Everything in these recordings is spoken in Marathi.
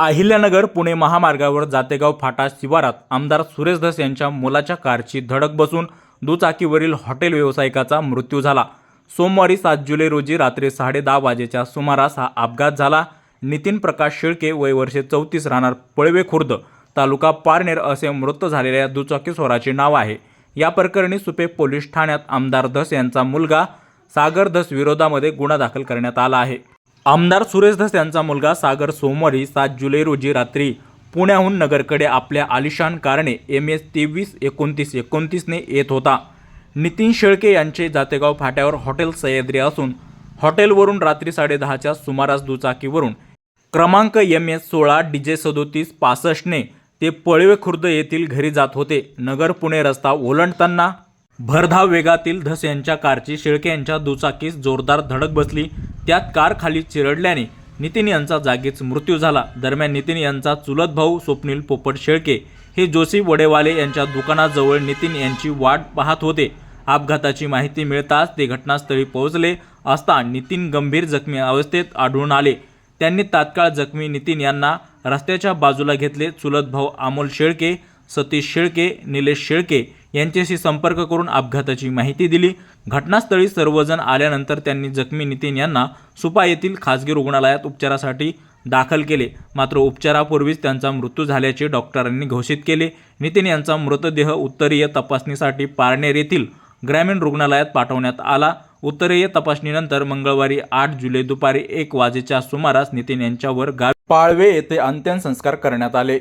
अहिल्यानगर पुणे महामार्गावर जातेगाव फाटा शिवारात आमदार सुरेश धस यांच्या मुलाच्या कारची धडक बसून दुचाकीवरील हॉटेल व्यावसायिकाचा मृत्यू झाला. सोमवारी सात जुलै रोजी रात्री साडेदहा वाजेच्या सुमारास हा अपघात झाला. नितीन प्रकाश शेळके वय वर्षे चौतीस राहणार पळवे खुर्द तालुका पारनेर असे मृत झालेल्या दुचाकीस्वराचे नाव आहे. या प्रकरणी सुपे पोलीस ठाण्यात आमदार धस यांचा मुलगा सागर धस विरोधामध्ये गुन्हा दाखल करण्यात आला आहे. आमदार सुरेश धस यांचा मुलगा सागर सोमवारी सात जुलै रोजी रात्री पुण्याहून नगरकडे आपल्या आलिशान कारणे एम एस तेवीस एकोणतीस एकोणतीसने येत होता. नितीन शेळके यांचे जातेगाव फाट्यावर हॉटेल सह्याद्री असून हॉटेलवरून रात्री साडेदहाच्या सुमारास दुचाकीवरून क्रमांक एम एस सोळा डी जे सदोतीस पासष्टने ते पळवे खुर्द येथील घरी जात होते. नगर पुणे रस्ता ओलांडताना भरधाव वेगातील धस यांच्या कारची शेळके यांच्या दुचाकीस जोरदार धडक बसली. त्यात कार खाली चिरडल्याने नितीन यांचा जागीच मृत्यू झाला. दरम्यान नितीन यांचा चुलत भाऊ स्वप्नील पोपट शेळके हे जोशी वडेवाले यांच्या दुकानाजवळ नितीन यांची वाट पाहत होते. अपघाताची माहिती मिळताच ते घटनास्थळी पोहोचले असता नितीन गंभीर जखमी अवस्थेत आढळून आले. त्यांनी तात्काळ जखमी नितीन यांना रस्त्याच्या बाजूला घेतले. चुलत भाऊ अमोल शेळके सतीश शेळके निलेश शेळके यांच्याशी संपर्क करून अपघाताची माहिती दिली. घटनास्थळी सर्वजण आल्यानंतर त्यांनी जखमी नितीन यांना सुपा येथील खाजगी रुग्णालयात उपचारासाठी दाखल केले. मात्र उपचारापूर्वीच त्यांचा मृत्यू झाल्याचे डॉक्टरांनी घोषित केले. नितीन यांचा मृतदेह उत्तरीय तपासणीसाठी पारनेर येथील ग्रामीण रुग्णालयात पाठवण्यात आला. उत्तरीय तपासणीनंतर मंगळवारी आठ जुलै दुपारी एक वाजेच्या सुमारास नितीन यांच्यावर गाव पाळवे येथे अंत्यसंस्कार करण्यात आले.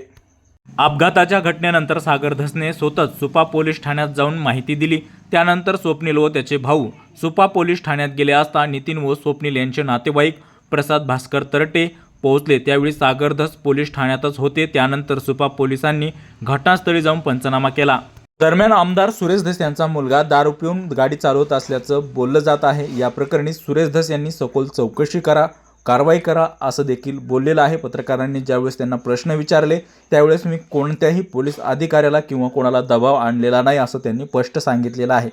अपघाताच्या घटनेनंतर सागर धसने स्वतःच सुपा पोलीस ठाण्यात जाऊन माहिती दिली. त्यानंतर स्वप्नील व त्याचे भाऊ सुपा पोलीस ठाण्यात गेले असता नितीन व स्वप्नील यांचे नातेवाईक प्रसाद भास्कर तरटे पोहोचले. त्यावेळी सागर धस पोलीस ठाण्यातच होते. त्यानंतर सुपा पोलिसांनी घटनास्थळी जाऊन पंचनामा केला. दरम्यान आमदार सुरेश धस यांचा मुलगा दारू पिऊन गाडी चालवत असल्याचं बोललं जात आहे. या प्रकरणी सुरेश धस यांनी सखोल चौकशी करा. कारवाई करा असं देखील बोललेलं आहे. पत्रकारांनी ज्यावेळेस त्यांना प्रश्न विचारले त्यावेळेस मी कोणत्याही पोलीस अधिकाऱ्याला किंवा कोणाला दबाव आणलेला नाही असं त्यांनी स्पष्ट सांगितलेलं आहे.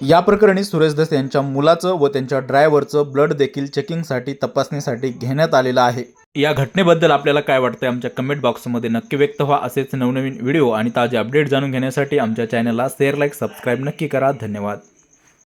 या प्रकरणी सुरेश दस यांच्या मुलाचं व त्यांच्या ड्रायव्हरचं ब्लड देखील चेकिंगसाठी तपासणीसाठी घेण्यात आलेलं आहे. या घटनेबद्दल आपल्याला काय वाटतं आमच्या कमेंट बॉक्समध्ये नक्की व्यक्त व्हा. असेच नवनवीन व्हिडिओ आणि ताजे अपडेट जाणून घेण्यासाठी आमच्या चॅनलला शेअर लाईक सबस्क्राईब नक्की करा. धन्यवाद.